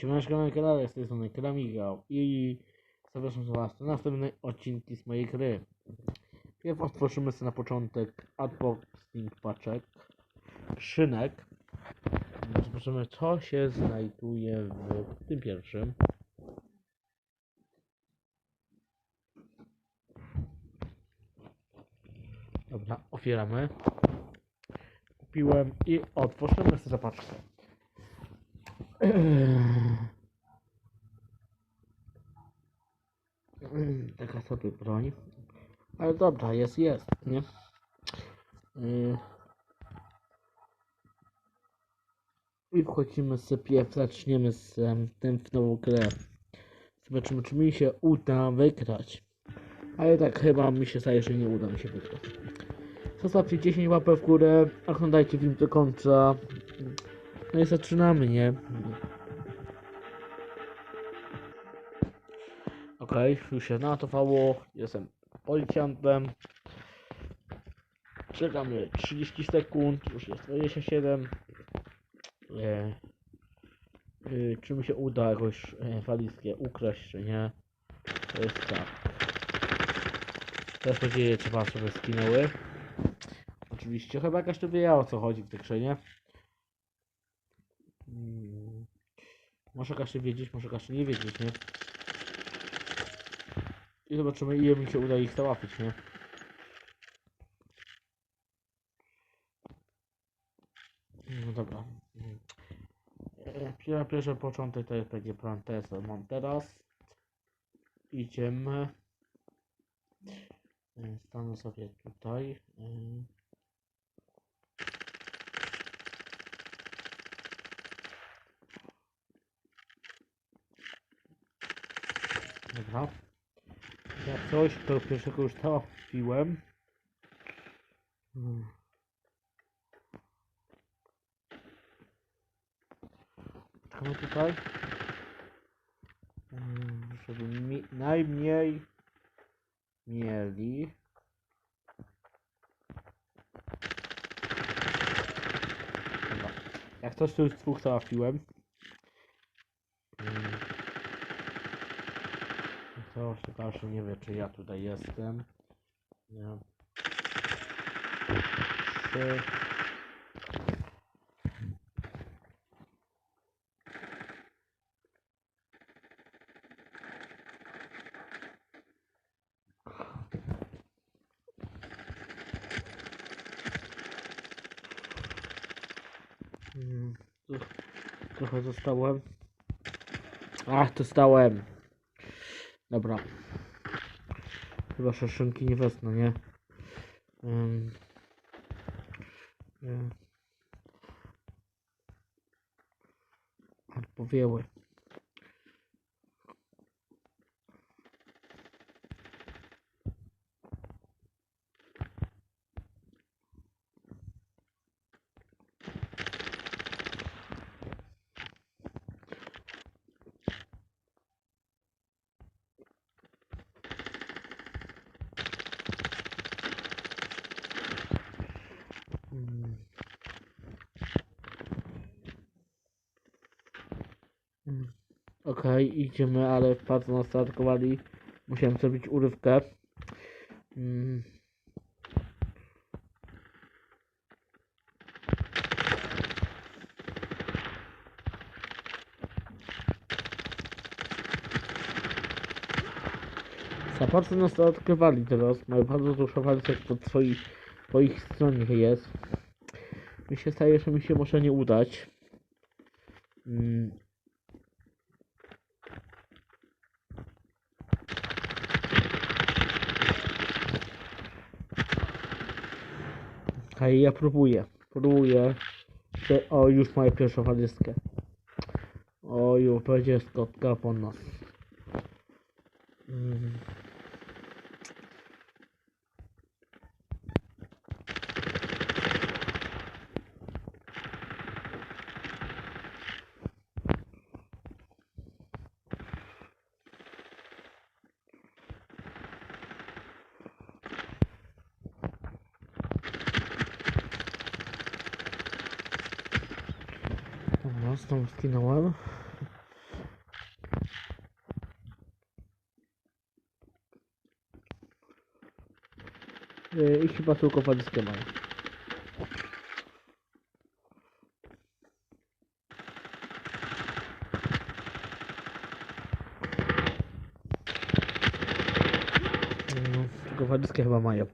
Siemaneczko na kanale, z tej strony Kramigał i zapraszam Was na następne odcinki z mojej gry. Pierw otworzymy sobie na początek unboxing paczek, szynek. Zobaczymy co się znajduje w tym pierwszym. Dobra, otwieramy. Kupiłem i otworzymy sobie paczkę. Taka sobie broń. Ale dobra, jest, jest, nie? Yy. I wchodzimy sobie, zaczniemy z em, tym w nową grę. Zobaczymy, czy mi się uda wygrać. Ale tak chyba mi się zdaje, że nie uda mi się wygrać. Zostawcie 10 łapek w górę, oglądajcie film do końca. No i zaczynamy, nie? Okej, już się natowało. Jestem policjantem. Czekamy 30 sekund, już jest 27. E, e, czy mi się uda jakoś e, walizkę ukraść, czy nie? To jest tak. Teraz nadzieję, was sobie skinęły. Oczywiście, chyba każdy wie o co chodzi w tej grze, nie? Hmm. Może każdy wiedzieć, może każdy nie wiedzieć, nie? I zobaczymy ile mi się uda ich załatwić, nie? No dobra. Pierwszy, pierwszy początek to jest będzie plan. Mam teraz. Idziemy. Stanę sobie tutaj. Dobra. Jak coś, to pierwszego już trafiłem. Hmm. Czekamy tutaj. Hmm, Żeby mi najmniej mieli. Jak coś, to już dwóch trafiłem. To dalszy nie wie, czy ja tutaj jestem. Nie. Trzy. Mm, Trochę zostałem. Ach, dostałem. Dobra. Chyba szaszynki nie wezmę, nie? Um, nie. Odpowiemy. Mm. Okej, idziemy, ale bardzo nas zaatakowali. Musiałem zrobić urywkę. Mm. Za bardzo nas zaatakowali teraz. Mają bardzo dużo walcek pod swoich, po ich stronie jest. Mi się zdaje, że mi się może nie udać. Mm. Hej, ja próbuję. Próbuję. O, już mają pierwszą walizkę. O, już będzie skotka po nas. estamos aqui na lava. É, este passou o que esquema. Nossa, que eu esquema maior.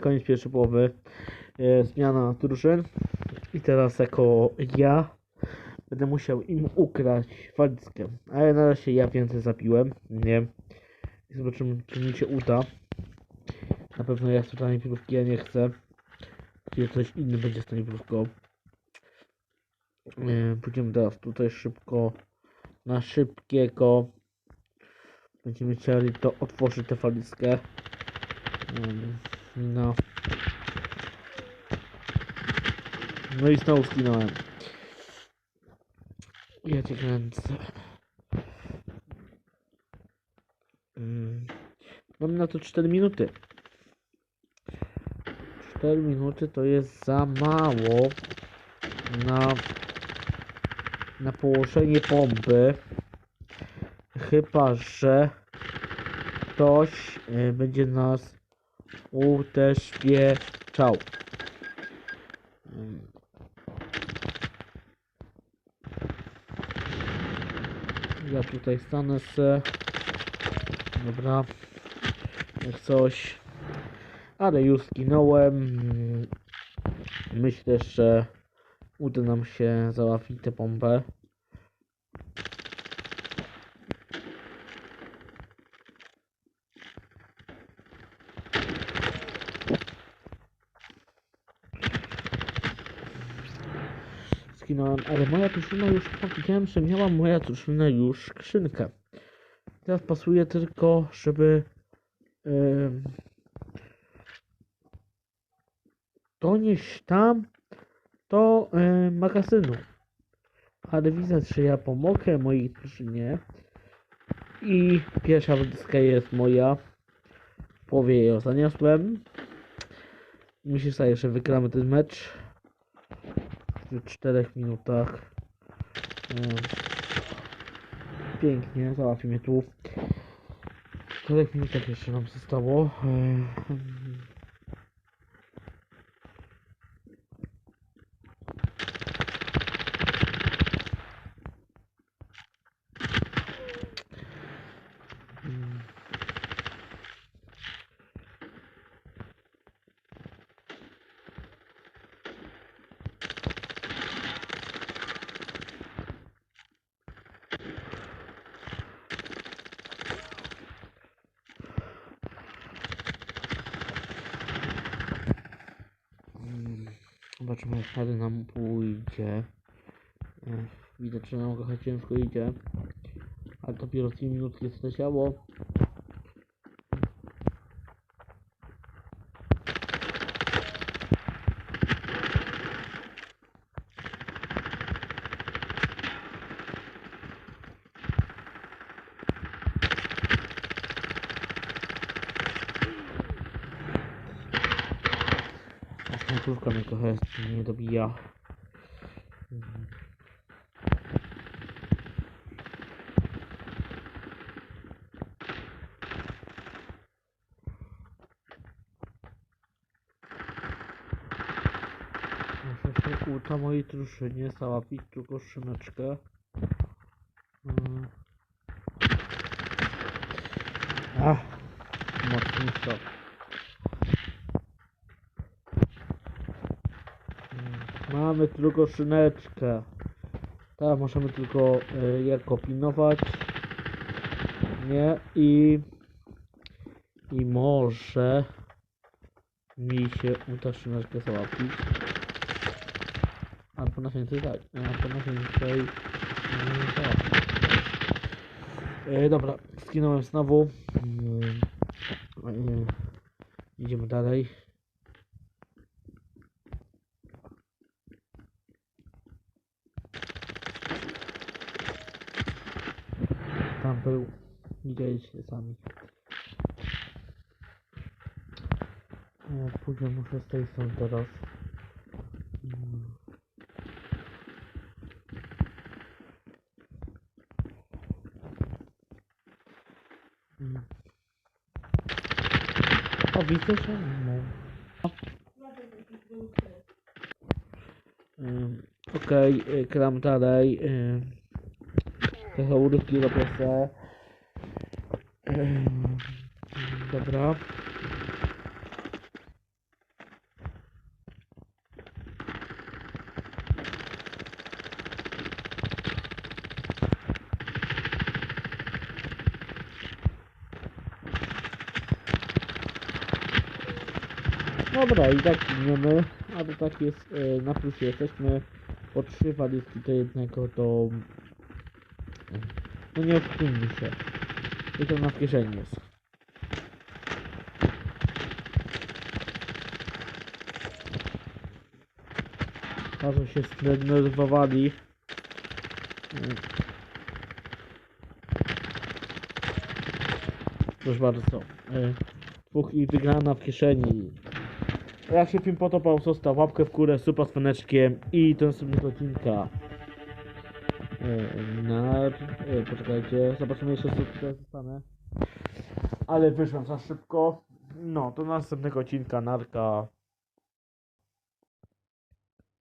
Koniec pierwszej połowy. Y, Zmiana drużyn. I teraz jako ja będę musiał im ukraść walizkę. Ale na razie ja więcej zabiłem. Nie. Zobaczymy, czy mi się uda. Na pewno ja totalnie pilówki ja nie chcę. Gdzie coś inny będzie z tą pilówką. Yy, Pójdziemy teraz tutaj szybko na szybkiego. Będziemy chcieli to otworzyć tę walizkę. Ym, No. No i znowu skinąłem. Ja cię kręcę. Ym, Mam na to 4 minuty. 4 minuty to jest za mało na, na położenie pompy. Chyba, że ktoś y, będzie nas uderzwieczał. Ym. Ja tutaj stanę se. Dobra. Jak coś. Ale już zginąłem. Mm, Myślę, że uda nam się załatwić tę pompę. Ale moja drużyna już powiedziałem, że miała moja drużyna już skrzynkę. Teraz pasuje tylko, żeby em, donieść tam do magazynu. Ale widzę, że ja pomogę mojej drużynie. I pierwsza wódka jest moja. W połowie ją zaniosłem. Mi się zdaje, że wygramy ten mecz w 4 minutach. Pięknie, załatwimy tu. W 4 minutach jeszcze nam zostało. Zobaczymy jak wtedy nam pójdzie. Widać, że nam trochę ciężko idzie. Ale dopiero 2 minutki leciało. Aż końcówka mnie trochę nie dobija. Muszę się uda mojej drużynie tylko szyneczkę. Mm. Ach, mocny szok. Mm, Mamy tylko szyneczkę. Teraz możemy tylko y, je kombinować. Nie i i może mi się uda szyneczkę załatwić. Albo na więcej tak. Albo na więcej załatwić. Y, dobra, skinąłem znowu. Y, idziemy dalej. Był. Widzieliście sami. E, Później muszę z tej strony teraz. Mm. O, widzę, że. Ym, Okej, okay, gram dalej. Urywki robię se. Ym, Dobra. Dobra, i tak giniemy, ale tak jest, e, na plusie jesteśmy po trzy walizki do jednego, to e, no nie odpłyńmy się. I to na w kieszeni jest. Bardzo się zdenerwowali. E, Proszę bardzo. E, dwóch i wygrana w kieszeni. Jak się film podobał, zostaw łapkę w górę, suba z faneczkiem i do następnego odcinka. E, Na... E, poczekajcie, zobaczymy jeszcze co tutaj zostanę. Ale wyszłem za szybko. No, do następnego odcinka, narka.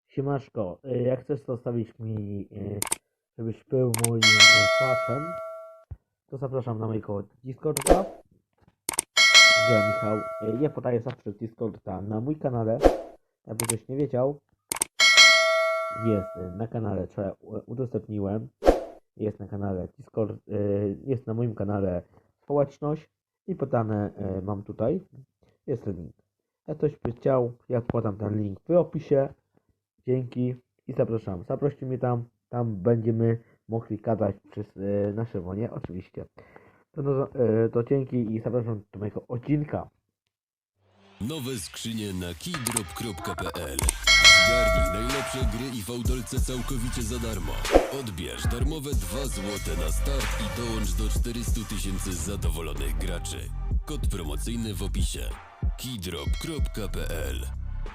Siemaszko, e, jak chcesz zostawić mi, e, żebyś był moim twarzem, to zapraszam na mojego Discorda. Ja Michał. Ja podaję zawsze Discorda na mój kanale. Jakby ktoś nie wiedział, jest e, na kanale, czy udostępniłem. Jest na kanale Discord, e, jest na moim kanale społeczność i podane e, mam tutaj. Jest link. Jak ktoś by chciał, ja podam ten link w opisie. Dzięki i zapraszam. Zaproście mnie tam, tam będziemy mogli gadać przez e, na żywo, nie? Oczywiście. To, no, e, to dzięki i zapraszam do mojego odcinka. Nowe skrzynie na keydrop.pl Zgarnij najlepsze gry i fałdolce całkowicie za darmo. Odbierz darmowe 2 złote na start i dołącz do 400 tysięcy zadowolonych graczy. Kod promocyjny w opisie. keydrop.pl